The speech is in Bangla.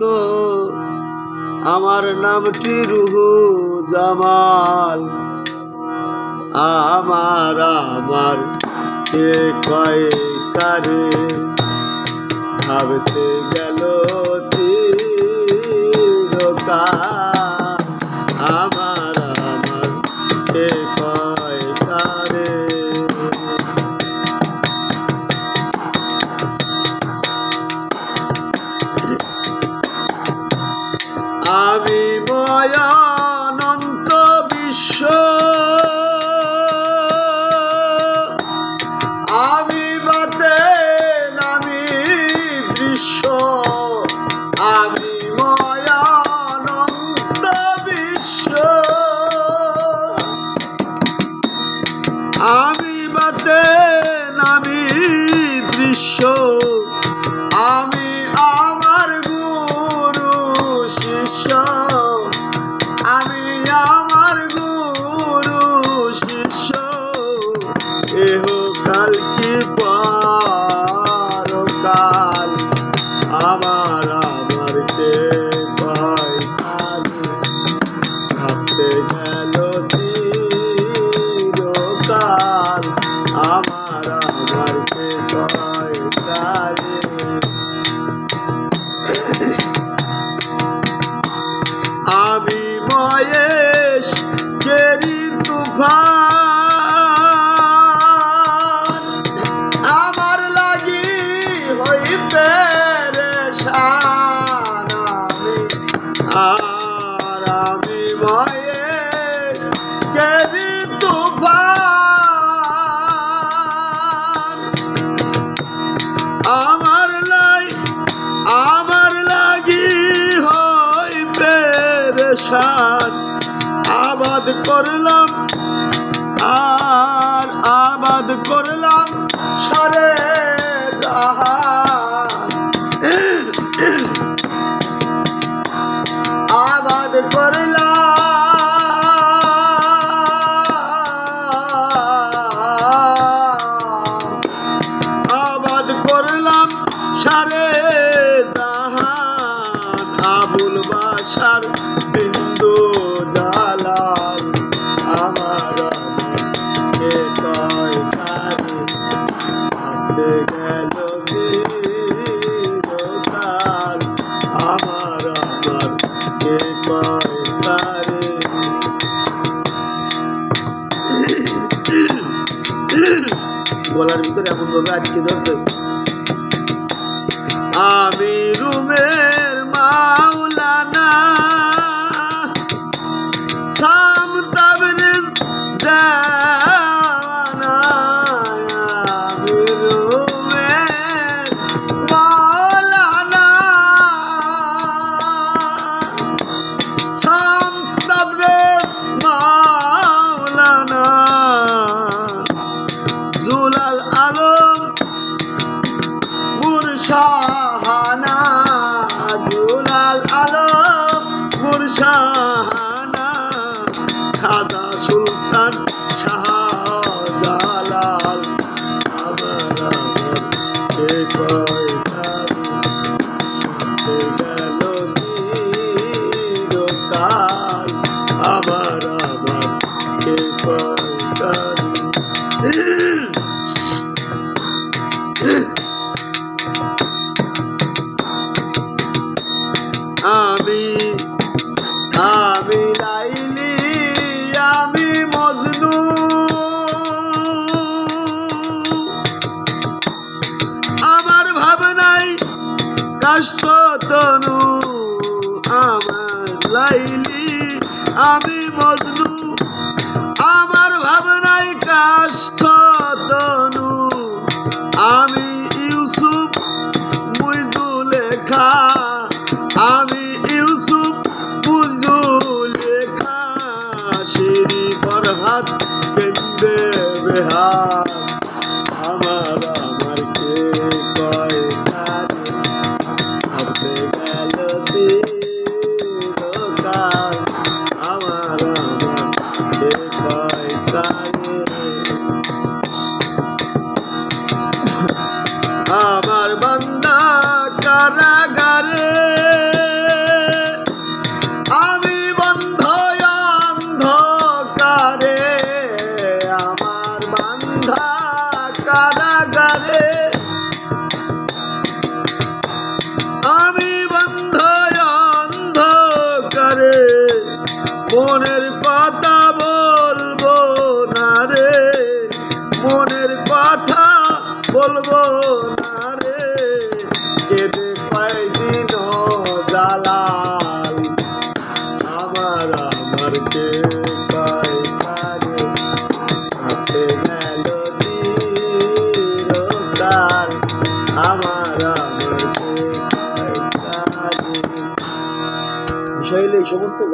তো আমার নামটি রুহু জামাল। আমার আমার কে কয়ে কারে? ভাবতে গেল চিরকাল। মায়ানন্ত বিশ্ব। আমি বাতে নামি বিশ্ব। আমি মায়ানন্ত বিশ্ব। আমি বাতে নামি দৃশ্য আমি করলাম আর আবাদ করলাম সারে আবাদ করলাম আবাদ করলাম সারে জাহান। আবুল বাসার দিন গলার ভিতরে এমনভাবে আটকে ধরছে। আমি সা কষ্ট তনু আমার লাইলি আমি মজনু কারাগারে। আমি বন্ধ অন্ধকারে, আমার বান্ধা কারাগারে। আমি বন্ধ অন্ধকারে, মনের কথা বলব না রে। মনের কথা বলব আমার কে